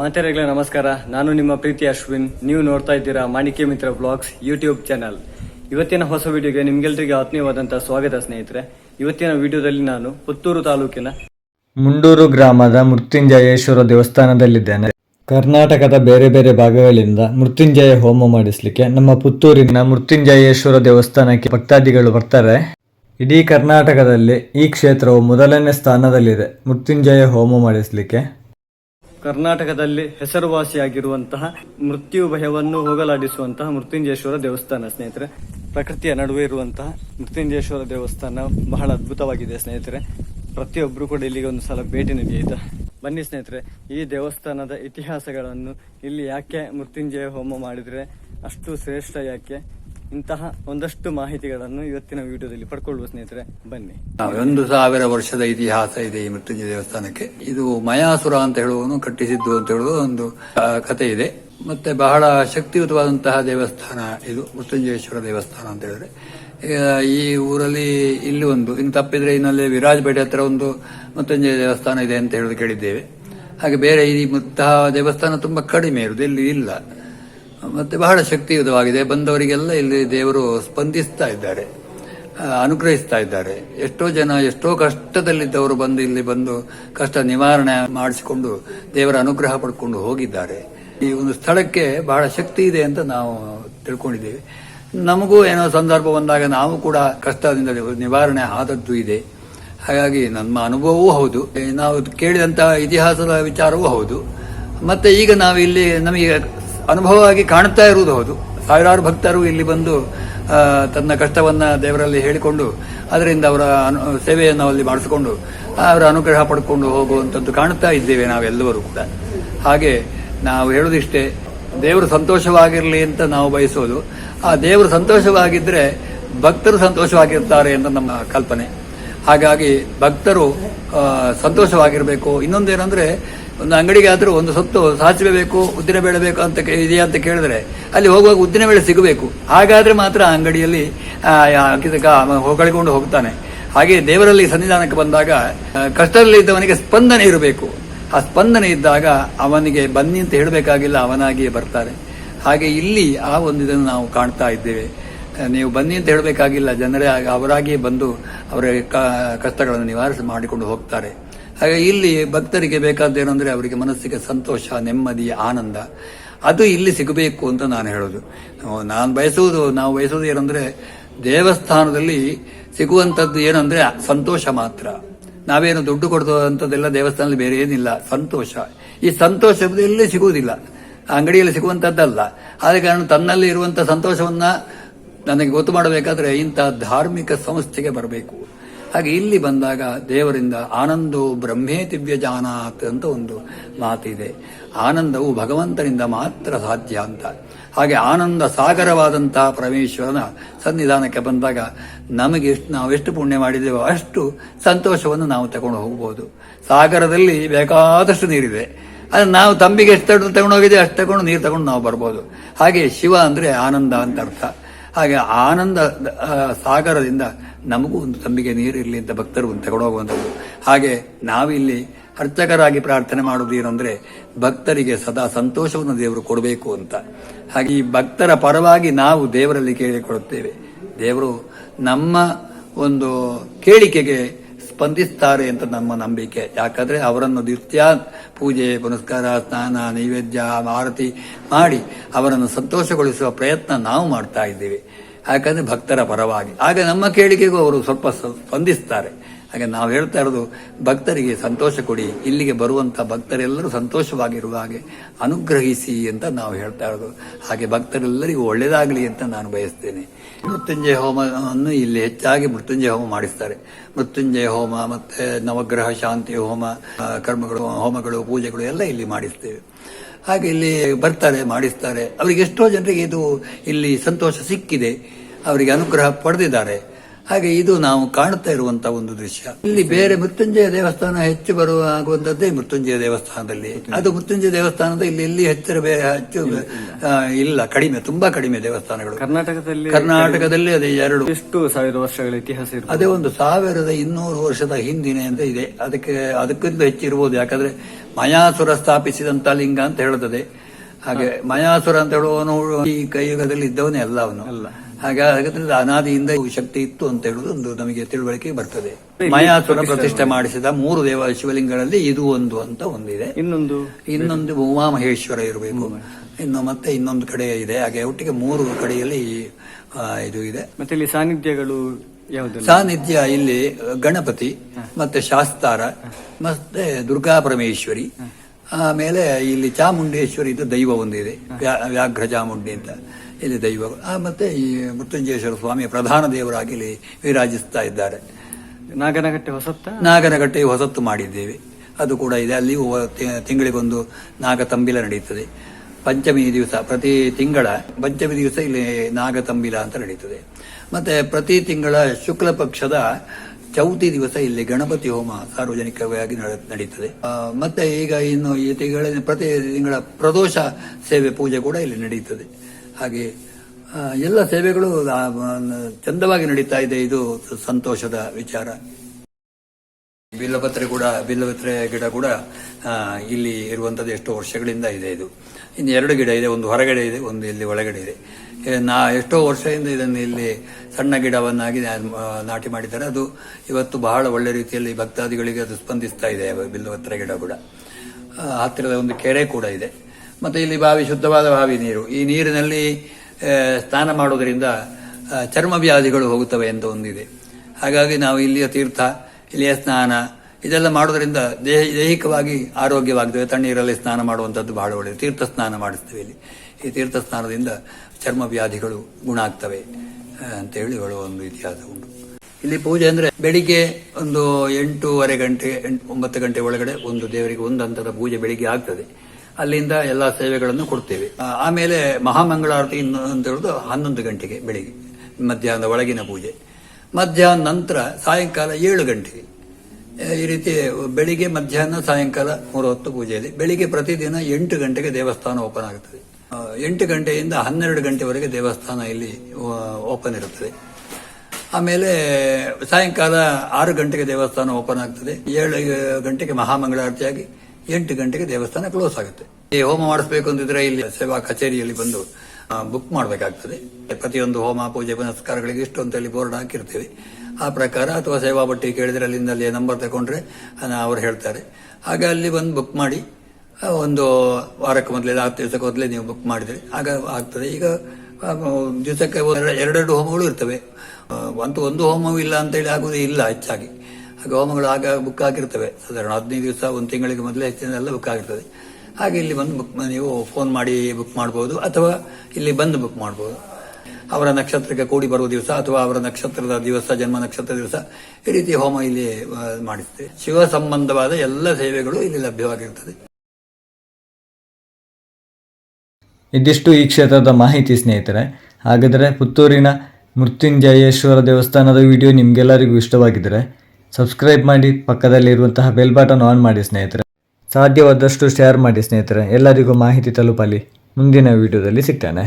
ಮಾತೆರೆಗಳ ನಮಸ್ಕಾರ. ನಾನು ನಿಮ್ಮ ಪ್ರೀತಿ ಅಶ್ವಿನ್. ನೀವು ನೋಡ್ತಾ ಇದ್ದೀರಾ ಮಾಣಿಕ್ಯ ಮಿತ್ರ ಬ್ಲಾಗ್ಸ್ ಯೂಟ್ಯೂಬ್ ಚಾನಲ್. ಇವತ್ತಿನ ಹೊಸ ವಿಡಿಯೋಗೆ ನಿಮ್ಗೆಲ್ರಿಗೆ ಆತ್ಮೀಯವಾದಂತಹ ಸ್ವಾಗತ, ಸ್ನೇಹಿತರೆ. ಇವತ್ತಿನ ವಿಡಿಯೋದಲ್ಲಿ ನಾನು ಪುತ್ತೂರು ತಾಲೂಕಿನ ಮುಂಡೂರು ಗ್ರಾಮದ ಮೃತ್ಯುಂಜಯೇಶ್ವರ ದೇವಸ್ಥಾನದಲ್ಲಿದ್ದೇನೆ. ಕರ್ನಾಟಕದ ಬೇರೆ ಬೇರೆ ಭಾಗಗಳಿಂದ ಮೃತ್ಯುಂಜಯ ಹೋಮ ಮಾಡಿಸ್ಲಿಕ್ಕೆ ನಮ್ಮ ಪುತ್ತೂರಿನ ಮೃತ್ಯುಂಜಯೇಶ್ವರ ದೇವಸ್ಥಾನಕ್ಕೆ ಭಕ್ತಾದಿಗಳು ಬರ್ತಾರೆ. ಇಡೀ ಕರ್ನಾಟಕದಲ್ಲಿ ಈ ಕ್ಷೇತ್ರವು ಮೊದಲನೇ ಸ್ಥಾನದಲ್ಲಿದೆ ಮೃತ್ಯುಂಜಯ ಹೋಮ ಮಾಡಿಸ್ಲಿಕ್ಕೆ. ಕರ್ನಾಟಕದಲ್ಲಿ ಹೆಸರುವಾಸಿಯಾಗಿರುವಂತಹ ಮೃತ್ಯು ಭಯವನ್ನು ಹೋಗಲಾಡಿಸುವಂತಹ ಮೃತ್ಯುಂಜೇಶ್ವರ ದೇವಸ್ಥಾನ, ಸ್ನೇಹಿತರೆ. ಪ್ರಕೃತಿಯ ನಡುವೆ ಇರುವಂತಹ ಮೃತ್ಯುಂಜೇಶ್ವರ ದೇವಸ್ಥಾನ ಬಹಳ ಅದ್ಭುತವಾಗಿದೆ, ಸ್ನೇಹಿತರೆ. ಪ್ರತಿಯೊಬ್ಬರು ಕೂಡ ಇಲ್ಲಿಗೆ ಒಂದು ಸಲ ಭೇಟಿ ನೀಡಿ, ಆಯ್ತಾ? ಬನ್ನಿ, ಸ್ನೇಹಿತರೆ. ಈ ದೇವಸ್ಥಾನದ ಇತಿಹಾಸಗಳನ್ನು ಇಲ್ಲಿ ಯಾಕೆ ಮೃತ್ಯುಂಜಯ ಹೋಮ ಮಾಡಿದರೆ ಅಷ್ಟು ಶ್ರೇಷ್ಠ ಯಾಕೆ? ಇಂತಹ ಒಂದಷ್ಟು ಮಾಹಿತಿಗಳನ್ನು ಇವತ್ತಿನ ವಿಡಿಯೋದಲ್ಲಿ ಪಡ್ಕೊಳ್ಳುವ ಸ್ನೇಹಿತರೆ, ಬನ್ನಿ. ಒಂದು ಸಾವಿರ ವರ್ಷದ ಇತಿಹಾಸ ಇದೆ ಈ ಮೃತ್ಯುಂಜಯ ದೇವಸ್ಥಾನಕ್ಕೆ. ಇದು ಮಯಾಸುರ ಅಂತ ಹೇಳುವನು ಕಟ್ಟಿಸಿದ್ದು ಅಂತ ಹೇಳುವ ಒಂದು ಕಥೆ ಇದೆ. ಮತ್ತೆ ಬಹಳ ಶಕ್ತಿಯುತವಾದಂತಹ ದೇವಸ್ಥಾನ ಇದು, ಮೃತ್ಯುಂಜಯೇಶ್ವರ ದೇವಸ್ಥಾನ ಅಂತ ಹೇಳಿದ್ರೆ. ಈ ಊರಲ್ಲಿ ಇಲ್ಲಿ ಒಂದು, ಇನ್ನು ತಪ್ಪಿದ್ರೆ ಇನ್ನಲ್ಲಿ ವಿರಾಜಪೇಟೆ ಹತ್ರ ಒಂದು ಮೃತ್ಯುಂಜಯ ದೇವಸ್ಥಾನ ಇದೆ ಅಂತ ಹೇಳೋದು ಕೇಳಿದ್ದೇವೆ. ಹಾಗೆ ಬೇರೆ ಈ ಮುಂತಹ ದೇವಸ್ಥಾನ ತುಂಬಾ ಕಡಿಮೆ ಇರುವುದು, ಇಲ್ಲಿ ಇಲ್ಲ. ಮತ್ತೆ ಬಹಳ ಶಕ್ತಿಯುತವಾಗಿದೆ. ಬಂದವರಿಗೆಲ್ಲ ಇಲ್ಲಿ ದೇವರು ಸ್ಪಂದಿಸ್ತಾ ಇದ್ದಾರೆ. ಅನುಗ್ರಹಿಸ್ತಾ ಇದ್ದಾರೆ. ಎಷ್ಟೋ ಜನ, ಎಷ್ಟೋ ಕಷ್ಟದಲ್ಲಿದ್ದವರು ಬಂದು ಇಲ್ಲಿ ಬಂದು ಕಷ್ಟ ನಿವಾರಣೆ ಮಾಡಿಸಿಕೊಂಡು ದೇವರ ಅನುಗ್ರಹ ಪಡ್ಕೊಂಡು ಹೋಗಿದ್ದಾರೆ. ಈ ಒಂದು ಸ್ಥಳಕ್ಕೆ ಬಹಳ ಶಕ್ತಿ ಇದೆ ಅಂತ ನಾವು ತಿಳ್ಕೊಂಡಿದ್ದೇವೆ. ನಮಗೂ ಏನೋ ಸಂದರ್ಭ ಬಂದಾಗ ನಾವು ಕೂಡ ಕಷ್ಟದಿಂದ ನಿವಾರಣೆ ಆದದ್ದು ಇದೆ. ಹಾಗಾಗಿ ನಮ್ಮ ಅನುಭವವೂ ಹೌದು. ನಾವು ಕೇಳಿದಂತಹ ಇತಿಹಾಸದ ವಿಚಾರವೂ ಹೌದು. ಮತ್ತೆ ಈಗ ನಾವು ಇಲ್ಲಿ ನಮಗೆ ಅನುಭವವಾಗಿ ಕಾಣುತ್ತಾ ಇರುವುದು ಹೌದು. ಸಾವಿರಾರು ಭಕ್ತರು ಇಲ್ಲಿ ಬಂದು ತನ್ನ ಕಷ್ಟವನ್ನ ದೇವರಲ್ಲಿ ಹೇಳಿಕೊಂಡು, ಅದರಿಂದ ಅವರ ಸೇವೆಯನ್ನು ಅಲ್ಲಿ ಮಾಡಿಸಿಕೊಂಡು, ಅವರ ಅನುಗ್ರಹ ಪಡ್ಕೊಂಡು ಹೋಗುವಂಥದ್ದು ಕಾಣುತ್ತಾ ಇದ್ದೇವೆ ನಾವೆಲ್ಲರೂ ಕೂಡ. ಹಾಗೆ ನಾವು ಹೇಳೋದಿಷ್ಟೇ ದೇವರು ಸಂತೋಷವಾಗಿರಲಿ ಅಂತ ನಾವು ಬಯಸೋದು. ಆ ದೇವರು ಸಂತೋಷವಾಗಿದ್ದರೆ ಭಕ್ತರು ಸಂತೋಷವಾಗಿರ್ತಾರೆ ಅಂತ ನಮ್ಮ ಕಲ್ಪನೆ. ಹಾಗಾಗಿ ಭಕ್ತರು ಸಂತೋಷವಾಗಿರಬೇಕು. ಇನ್ನೊಂದೇನಂದ್ರೆ ಒಂದು ಅಂಗಡಿಗೆ ಆದರೂ ಒಂದು ಸೊತ್ತು ಸಾಸಿವೆ ಬೇಕು ಉದ್ದಿನ ಬೇಳೆ ಬೇಕು ಅಂತ ಇದೆಯಾ ಅಂತ ಕೇಳಿದ್ರೆ ಅಲ್ಲಿ ಹೋಗುವಾಗ ಉದ್ದಿನ ಬೇಳೆ ಸಿಗಬೇಕು. ಹಾಗಾದ್ರೆ ಮಾತ್ರ ಆ ಅಂಗಡಿಯಲ್ಲಿ ಹೊಗಳಿಕೊಂಡು ಹೋಗ್ತಾನೆ. ಹಾಗೆ ದೇವರಲ್ಲಿ ಸನ್ನಿಧಾನಕ್ಕೆ ಬಂದಾಗ ಕಷ್ಟದಲ್ಲಿ ಇದ್ದವನಿಗೆ ಸ್ಪಂದನೆ ಇರಬೇಕು. ಆ ಸ್ಪಂದನೆ ಇದ್ದಾಗ ಅವನಿಗೆ ಬನ್ನಿ ಅಂತ ಹೇಳಬೇಕಾಗಿಲ್ಲ, ಅವನಾಗಿಯೇ ಬರ್ತಾರೆ. ಹಾಗೆ ಇಲ್ಲಿ ಆ ಒಂದು ಇದನ್ನು ನಾವು ಕಾಣ್ತಾ ಇದ್ದೇವೆ. ನೀವು ಬನ್ನಿ ಅಂತ ಹೇಳಬೇಕಾಗಿಲ್ಲ, ಜನರೇ ಅವರಾಗಿಯೇ ಬಂದು ಅವರ ಕಷ್ಟಗಳನ್ನು ನಿವಾರಿಸಿ ಮಾಡಿಕೊಂಡು ಹೋಗ್ತಾರೆ. ಹಾಗೆ ಇಲ್ಲಿ ಭಕ್ತರಿಗೆ ಬೇಕಾದ್ದೇನೆಂದ್ರೆ ಅವರಿಗೆ ಮನಸ್ಸಿಗೆ ಸಂತೋಷ, ನೆಮ್ಮದಿ, ಆನಂದ. ಅದು ಇಲ್ಲಿ ಸಿಗಬೇಕು ಅಂತ ನಾನು ಹೇಳೋದು. ನಾನು ಬಯಸುವುದು, ನಾವು ಬಯಸುವುದು ಏನಂದ್ರೆ ದೇವಸ್ಥಾನದಲ್ಲಿ ಸಿಗುವಂತದ್ದು ಏನಂದ್ರೆ ಸಂತೋಷ ಮಾತ್ರ. ನಾವೇನು ದುಡ್ಡು ಕೊಡುವಂಥದ್ದೆಲ್ಲ ದೇವಸ್ಥಾನದಲ್ಲಿ ಬೇರೆ ಏನಿಲ್ಲ, ಸಂತೋಷ. ಈ ಸಂತೋಷ ಎಲ್ಲಿ ಸಿಗುವುದಿಲ್ಲ. ಅಂಗಡಿಯಲ್ಲಿ ಸಿಗುವಂತದ್ದಲ್ಲ ಆದ ಕಾರಣ ತನ್ನಲ್ಲಿ ಇರುವಂತಹ ಸಂತೋಷವನ್ನ ನನಗೆ ಗೊತ್ತು ಮಾಡಬೇಕಾದ್ರೆ ಇಂತಹ ಧಾರ್ಮಿಕ ಸಂಸ್ಥೆಗೆ ಬರಬೇಕು. ಹಾಗೆ ಇಲ್ಲಿ ಬಂದಾಗ ದೇವರಿಂದ ಆನಂದೋ ಬ್ರಹ್ಮೇ ದಿವ್ಯ ಜಾನಾತ್ ಅಂತ ಒಂದು ಮಾತಿದೆ. ಆನಂದವು ಭಗವಂತನಿಂದ ಮಾತ್ರ ಸಾಧ್ಯ ಅಂತ. ಹಾಗೆ ಆನಂದ ಸಾಗರವಾದಂತಹ ಪರಮೇಶ್ವರನ ಸನ್ನಿಧಾನಕ್ಕೆ ಬಂದಾಗ ನಮಗೆ ಎಷ್ಟು ನಾವೆಷ್ಟು ಪುಣ್ಯ ಮಾಡಿದ್ದೇವೋ ಅಷ್ಟು ಸಂತೋಷವನ್ನು ನಾವು ತಗೊಂಡು ಹೋಗಬಹುದು ಸಾಗರದಲ್ಲಿ ಬೇಕಾದಷ್ಟು ನೀರಿದೆ. ಅದು ನಾವು ತಂಬಿಗೆ ಎಷ್ಟು ತಗೊಂಡು ಹೋಗಿದೆ ಅಷ್ಟು ತಗೊಂಡು ನೀರು ತಗೊಂಡು ನಾವು ಬರ್ಬೋದು. ಹಾಗೆ ಶಿವ ಅಂದ್ರೆ ಆನಂದ ಅಂತ ಅರ್ಥ. ಹಾಗೆ ಆನಂದ ಸಾಗರದಿಂದ ನಮಗೂ ಒಂದು ತಂಬಿಗೆ ನೀರಿರಲಿ ಅಂತ ಭಕ್ತರು ಒಂದು ತಗೊಂಡೋಗುವಂಥದ್ದು ಹಾಗೆ ನಾವಿಲ್ಲಿ ಅರ್ಚಕರಾಗಿ ಪ್ರಾರ್ಥನೆ ಮಾಡುವುದು ಅಂದರೆ ಭಕ್ತರಿಗೆ ಸದಾ ಸಂತೋಷವನ್ನು ದೇವರು ಕೊಡಬೇಕು ಅಂತ. ಹಾಗೆ ಈ ಭಕ್ತರ ಪರವಾಗಿ ನಾವು ದೇವರಲ್ಲಿ ಕೇಳಿಕೊಳ್ಳುತ್ತೇವೆ. ದೇವರು ನಮ್ಮ ಒಂದು ಕೇಳಿಕೆಗೆ ಸ್ಪಂದಿಸ್ತಾರೆ ಅಂತ ನಮ್ಮ ನಂಬಿಕೆ. ಯಾಕಂದ್ರೆ ಅವರನ್ನು ನಿತ್ಯ ಪೂಜೆ, ಪುನಸ್ಕಾರ, ಸ್ನಾನ, ನೈವೇದ್ಯ, ಆರತಿ ಮಾಡಿ ಅವರನ್ನು ಸಂತೋಷಗೊಳಿಸುವ ಪ್ರಯತ್ನ ನಾವು ಮಾಡ್ತಾ ಇದ್ದೇವೆ. ಯಾಕಂದ್ರೆ ಭಕ್ತರ ಪರವಾಗಿ. ಆಗ ನಮ್ಮ ಕೇಳಿಕೆಗೂ ಅವರು ಸ್ವಲ್ಪ ಸ್ಪಂದಿಸ್ತಾರೆ. ಹಾಗೆ ನಾವು ಹೇಳ್ತಾ ಇರೋದು, ಭಕ್ತರಿಗೆ ಸಂತೋಷ ಕೊಡಿ. ಇಲ್ಲಿಗೆ ಬರುವಂತ ಭಕ್ತರೆಲ್ಲರೂ ಸಂತೋಷವಾಗಿರುವ ಹಾಗೆ ಅನುಗ್ರಹಿಸಿ ಅಂತ ನಾವು ಹೇಳ್ತಾ ಇರೋದು. ಹಾಗೆ ಭಕ್ತರೆಲ್ಲರಿಗೂ ಒಳ್ಳೆಯದಾಗಲಿ ಅಂತ ನಾನು ಬಯಸ್ತೇನೆ. ಮೃತ್ಯುಂಜಯ ಹೋಮವನ್ನು ಇಲ್ಲಿ ಹೆಚ್ಚಾಗಿ ಮೃತ್ಯುಂಜಯ ಹೋಮ ಮಾಡಿಸ್ತಾರೆ. ಮೃತ್ಯುಂಜಯ ಹೋಮ ಮತ್ತೆ ನವಗ್ರಹ, ಶಾಂತಿ ಹೋಮ ಕರ್ಮಗಳು, ಹೋಮಗಳು, ಪೂಜೆಗಳು ಎಲ್ಲ ಇಲ್ಲಿ ಮಾಡಿಸ್ತೇವೆ. ಹಾಗೆ ಇಲ್ಲಿ ಬರ್ತಾರೆ ಮಾಡಿಸ್ತಾರೆ. ಅವರಿಗೆ ಎಷ್ಟೋ ಜನರಿಗೆ ಇದು ಇಲ್ಲಿ ಸಂತೋಷ ಸಿಕ್ಕಿದೆ. ಅವರಿಗೆ ಅನುಗ್ರಹ ಪಡೆದಿದ್ದಾರೆ. ಹಾಗೆ ಇದು ನಾವು ಕಾಣುತ್ತಾ ಇರುವಂತಹ ಒಂದು ದೃಶ್ಯ. ಇಲ್ಲಿ ಬೇರೆ ಮೃತ್ಯುಂಜಯ ದೇವಸ್ಥಾನ ಹೆಚ್ಚು ಬರುವ ಆಗುವಂತದ್ದೇ ಮೃತ್ಯುಂಜಯ ದೇವಸ್ಥಾನದಲ್ಲಿ. ಅದು ಮೃತ್ಯುಂಜಯ ದೇವಸ್ಥಾನದ ಇಲ್ಲಿ ಇಲ್ಲಿ ಹೆಚ್ಚರ ಬೇರೆ ಹೆಚ್ಚು ಇಲ್ಲ ಕಡಿಮೆ ತುಂಬಾ ಕಡಿಮೆ ದೇವಸ್ಥಾನಗಳು. ಕರ್ನಾಟಕದಲ್ಲಿ ಕರ್ನಾಟಕದಲ್ಲಿ ಅದೇ ಎರಡು. ಎಷ್ಟು ಸಾವಿರ ವರ್ಷಗಳ ಇತಿಹಾಸ ಅದೇ ಒಂದು ಸಾವಿರದ ಇನ್ನೂರು ವರ್ಷದ ಹಿಂದಿನ ಅಂತ ಇದೆ. ಅದಕ್ಕೆ ಅದಕ್ಕಿಂತ ಹೆಚ್ಚಿರ್ಬೋದು ಯಾಕಂದ್ರೆ ಮಯಾಸುರ ಸ್ಥಾಪಿಸಿದಂತ ಲಿಂಗ ಅಂತ ಹೇಳುತ್ತದೆ. ಹಾಗೆ ಮಯಾಸುರ ಅಂತ ಹೇಳುವವನು ಈ ಕೈಯುಗದಲ್ಲಿ ಇದ್ದವನೇ ಅಲ್ಲ ಅವನು. ಹಾಗೆ ಹಾಗಾದ್ರೆ ಅನಾದಿಯಿಂದ ಶಕ್ತಿ ಇತ್ತು ಅಂತ ಹೇಳುವುದು ಒಂದು ನಮಗೆ ತಿಳುವಳಿಕೆ ಬರ್ತದೆ. ಮಯಾಸುರ ಪ್ರತಿಷ್ಠೆ ಮಾಡಿಸಿದ ಮೂರು ದೇವ ಶಿವಲಿಂಗಗಳಲ್ಲಿ ಇದು ಒಂದು ಅಂತ ಒಂದಿದೆ. ಇನ್ನೊಂದು? ಇನ್ನೊಂದು ಉಮಾಮಹೇಶ್ವರ ಇರಬೇಕು. ಇನ್ನು ಮತ್ತೆ ಇನ್ನೊಂದು ಕಡೆ ಇದೆ. ಹಾಗೆ ಒಟ್ಟಿಗೆ ಮೂರು ಕಡೆಯಲ್ಲಿ ಇದು ಇದೆ. ಮತ್ತೆ ಇಲ್ಲಿ ಸಾನ್ನಿಧ್ಯಗಳು ಸಾನ್ನಿಧ್ಯ ಇಲ್ಲಿ ಗಣಪತಿ ಮತ್ತೆ ಶಾಸ್ತಾರ ಮತ್ತೆ ದುರ್ಗಾ ಪರಮೇಶ್ವರಿ ಆಮೇಲೆ ಇಲ್ಲಿ ಚಾಮುಂಡೇಶ್ವರಿ ಇದು ದೈವ ಒಂದಿದೆ. ವ್ಯಾ- ವ್ಯಾಘ್ರ ಚಾಮುಂಡಿ ಅಂತ. ಇಲ್ಲಿ ದೈವ ಆ, ಮತ್ತೆ ಈ ಮೃತ್ಯುಂಜೇಶ್ವರ ಸ್ವಾಮಿ ಪ್ರಧಾನ ದೇವರಾಗಿ ಇಲ್ಲಿ ವಿರಾಜಿಸ್ತಾ ಇದ್ದಾರೆ. ನಾಗನಗಟ್ಟೆ ಹೊಸತ್ತ? ನಾಗನಗಟ್ಟೆ ಹೊಸತ್ತು ಮಾಡಿದ್ದೇವೆ. ಅದು ಕೂಡ ಇದೆ. ಅಲ್ಲಿ ತಿಂಗಳಿಗೊಂದು ನಾಗತಂಬಿಲ ನಡೆಯುತ್ತದೆ ಪಂಚಮಿ ದಿವಸ ಪ್ರತಿ ತಿಂಗಳ ಪಂಚಮಿ ದಿವಸ ಇಲ್ಲಿ ನಾಗತಂಬಿಲ ಅಂತ ನಡೀತದೆ. ಮತ್ತೆ ಪ್ರತಿ ತಿಂಗಳ ಶುಕ್ಲ ಪಕ್ಷದ ಚೌತಿ ದಿವಸ ಇಲ್ಲಿ ಗಣಪತಿ ಹೋಮ ಸಾರ್ವಜನಿಕವಾಗಿ ನಡೆ- ನಡೀತದೆ. ಆ, ಮತ್ತೆ ಈಗ ಇನ್ನು ಈ ತಿಂಗಳ ಪ್ರತಿ ತಿಂಗಳ ಪ್ರದೋಷ ಸೇವೆ ಪೂಜೆ ಕೂಡ ಇಲ್ಲಿ ನಡೀತದೆ. ಹಾಗೆ ಎಲ್ಲ ಸೇವೆಗಳು ಚಂದವಾಗಿ ನಡೀತಾ ಇದೆ. ಇದು ಸಂತೋಷದ ವಿಚಾರ. ಬಿಲ್ಲಪತ್ರೆ ಕೂಡ, ಬಿಲ್ಲಪತ್ರೆ ಗಿಡ ಕೂಡ ಇಲ್ಲಿ ಇರುವಂತದ್ದು ಎಷ್ಟೋ ವರ್ಷಗಳಿಂದ ಇದೆ ಇದು. ಇನ್ನು ಎರಡು ಗಿಡ ಇದೆ, ಒಂದು ಹೊರಗಡೆ ಇದೆ, ಒಂದು ಇಲ್ಲಿ ಒಳಗಡೆ ಇದೆ. ನಾ, ಎಷ್ಟೋ ವರ್ಷದಿಂದ ಇದನ್ನು ಇಲ್ಲಿ ಸಣ್ಣ ಗಿಡವನ್ನಾಗಿ ನಾಟಿ ಮಾಡಿದ್ದಾರೆ. ಅದು ಇವತ್ತು ಬಹಳ ಒಳ್ಳೆ ರೀತಿಯಲ್ಲಿ ಭಕ್ತಾದಿಗಳಿಗೆ ಅದು ಸ್ಪಂದಿಸ್ತಾ ಇದೆ, ಬಿಲ್ಲಪತ್ರೆ ಗಿಡ ಕೂಡ. ಹತ್ತಿರದ ಒಂದು ಕೆರೆ ಕೂಡ ಇದೆ. ಮತ್ತೆ ಇಲ್ಲಿ ಬಾವಿ, ಶುದ್ಧವಾದ ಬಾವಿ ನೀರು. ಈ ನೀರಿನಲ್ಲಿ ಸ್ನಾನ ಮಾಡೋದರಿಂದ ಚರ್ಮವ್ಯಾಧಿಗಳು ಚರ್ಮ ವ್ಯಾಧಿಗಳು ಹೋಗುತ್ತವೆ ಅಂತ ಒಂದಿದೆ. ಹಾಗಾಗಿ ನಾವು ಇಲ್ಲಿಯ ತೀರ್ಥ, ಇಲ್ಲಿಯ ಸ್ನಾನ, ಇದೆಲ್ಲ ಮಾಡೋದರಿಂದ ದೇಹ, ದೈಹಿಕವಾಗಿ ಆರೋಗ್ಯವಾಗ್ತವೆ ತಣ್ಣೀರಲ್ಲಿ ಸ್ನಾನ ಮಾಡುವಂಥದ್ದು ಬಹಳ ಒಳ್ಳೆಯದು. ತೀರ್ಥ ಸ್ನಾನ ಮಾಡಿಸ್ತೇವೆ ಇಲ್ಲಿ. ಈ ತೀರ್ಥ ಸ್ನಾನದಿಂದ ಚರ್ಮ ವ್ಯಾಧಿಗಳು ಗುಣ ಆಗ್ತವೆ ಅಂತೇಳಿ ಅಂತ ಹೇಳಿ ಹೇಳುವ ಒಂದು ಇತಿಹಾಸ ಉಂಟು. ಇಲ್ಲಿ ಪೂಜೆ ಅಂದರೆ ಬೆಳಿಗ್ಗೆ ಒಂದು ಎಂಟೂವರೆ ಗಂಟೆ, ಎಂಟು, ಒಂಬತ್ತು ಗಂಟೆ ಒಳಗಡೆ ಒಂದು ದೇವರಿಗೆ ಒಂದು ಹಂತದ ಪೂಜೆ ಬೆಳಿಗ್ಗೆ ಆಗ್ತದೆ. ಅಲ್ಲಿಂದ ಎಲ್ಲ ಸೇವೆಗಳನ್ನು ಕೊಡ್ತೇವೆ. ಆಮೇಲೆ ಮಹಾಮಂಗಳಾರತಿ ಅಂತ ಹೇಳುದು ಹನ್ನೊಂದು ಗಂಟೆಗೆ ಬೆಳಿಗ್ಗೆ, ಮಧ್ಯಾಹ್ನದ ಒಳಗಿನ ಪೂಜೆ. ಮಧ್ಯಾಹ್ನ ನಂತರ ಸಾಯಂಕಾಲ ಏಳು ಗಂಟೆಗೆ. ಈ ರೀತಿ ಬೆಳಿಗ್ಗೆ, ಮಧ್ಯಾಹ್ನ, ಸಾಯಂಕಾಲ ಮೂರು ಹೊತ್ತು ಪೂಜೆ ಇದೆ ಬೆಳಿಗ್ಗೆ ಪ್ರತಿದಿನ ಎಂಟು ಗಂಟೆಗೆ ದೇವಸ್ಥಾನ ಓಪನ್ ಆಗುತ್ತದೆ. ಎಂಟು ಗಂಟೆಯಿಂದ ಹನ್ನೆರಡು ಗಂಟೆವರೆಗೆ ದೇವಸ್ಥಾನ ಇಲ್ಲಿ ಓಪನ್ ಇರುತ್ತದೆ. ಆಮೇಲೆ ಸಾಯಂಕಾಲ ಆರು ಗಂಟೆಗೆ ದೇವಸ್ಥಾನ ಓಪನ್ ಆಗ್ತದೆ. ಏಳು ಗಂಟೆಗೆ ಮಹಾಮಂಗಳಾರತಿಯಾಗಿ ಎಂಟು ಗಂಟೆಗೆ ದೇವಸ್ಥಾನ ಕ್ಲೋಸ್ ಆಗುತ್ತೆ. ಈ ಹೋಮ ಮಾಡಿಸ್ಬೇಕು ಅಂತಿದ್ರೆ ಇಲ್ಲಿ ಸೇವಾ ಕಚೇರಿಯಲ್ಲಿ ಬಂದು ಬುಕ್ ಮಾಡಬೇಕಾಗ್ತದೆ. ಪ್ರತಿಯೊಂದು ಹೋಮ, ಪೂಜೆ, ಪುನಸ್ಕಾರಗಳಿಗೆ ಇಷ್ಟು ಅಂತ ಹೇಳಿ ಬೋರ್ಡ್ ಹಾಕಿರ್ತೀವಿ. ಆ ಪ್ರಕಾರ ಅಥವಾ ಸೇವಾ ಬಟ್ಟಿ ಕೇಳಿದ್ರೆ ಅಲ್ಲಿಂದ ಅಲ್ಲಿ ನಂಬರ್ ತಗೊಂಡ್ರೆ ಅವರು ಹೇಳ್ತಾರೆ. ಆಗ ಅಲ್ಲಿ ಬಂದು ಬುಕ್ ಮಾಡಿ ಒಂದು ವಾರಕ್ಕೆ ಮೊದಲೇ, ಹತ್ತು ದಿವಸಕ್ಕೆ ಮೊದಲೇ ನೀವು ಬುಕ್ ಮಾಡಿದ್ರೆ ಆಗ ಆಗ್ತದೆ. ಈಗ ದಿವಸಕ್ಕೆ ಎರಡೆರಡು ಹೋಮಗಳು ಇರ್ತವೆ. ಅಂತೂ ಒಂದು ಹೋಮವೂ ಇಲ್ಲ ಅಂತೇಳಿ ಆಗುವುದೇ ಇಲ್ಲ ಹೆಚ್ಚಾಗಿ. ಹೋಮಗಳು ಆಗ ಬುಕ್ ಆಗಿರ್ತವೆ. ಸಾಧಾರಣ ಹದಿನೈದು ದಿವಸ, ಒಂದು ತಿಂಗಳಿಗೆ ಮೊದಲೇ ಹೆಚ್ಚಿನೆಲ್ಲ ಬುಕ್ ಆಗಿರ್ತದೆ. ಹಾಗೆ ಇಲ್ಲಿ ಬಂದು ಬುಕ್ ನೀವು ಫೋನ್ ಮಾಡಿ ಬುಕ್ ಮಾಡಬಹುದು ಅಥವಾ ಇಲ್ಲಿ ಬಂದು ಬುಕ್ ಮಾಡಬಹುದು ಅವರ ನಕ್ಷತ್ರಕ್ಕೆ ಕೂಡಿ ಬರುವ ದಿವಸ ಅಥವಾ ಅವರ ನಕ್ಷತ್ರದ ದಿವಸ, ಜನ್ಮ ನಕ್ಷತ್ರ ದಿವಸ, ಈ ರೀತಿ ಹೋಮ ಇಲ್ಲಿ ಮಾಡಿಸ್ತೇವೆ. ಶಿವ ಸಂಬಂಧವಾದ ಎಲ್ಲ ಸೇವೆಗಳು ಇಲ್ಲಿ ಲಭ್ಯವಾಗಿರ್ತದೆ. ಇದಿಷ್ಟು ಈ ಕ್ಷೇತ್ರದ ಮಾಹಿತಿ, ಸ್ನೇಹಿತರೆ. ಹಾಗಾದರೆ ಪುತ್ತೂರಿನ ಮೃತ್ಯುಂಜಯೇಶ್ವರ ದೇವಸ್ಥಾನದ ವಿಡಿಯೋ ನಿಮಗೆಲ್ಲರಿಗೂ ಇಷ್ಟವಾಗಿದ್ದರೆ ಸಬ್ಸ್ಕ್ರೈಬ್ ಮಾಡಿ ಪಕ್ಕದಲ್ಲಿರುವಂತಹ ಬೆಲ್ ಬಟನ್ ಆನ್ ಮಾಡಿ ಸ್ನೇಹಿತರೆ. ಸಾಧ್ಯವಾದಷ್ಟು ಶೇರ್ ಮಾಡಿ ಸ್ನೇಹಿತರೆ. ಎಲ್ಲರಿಗೂ ಮಾಹಿತಿ ತಲುಪಲಿ. ಮುಂದಿನ ವಿಡಿಯೋದಲ್ಲಿ ಸಿಗ್ತೇನೆ.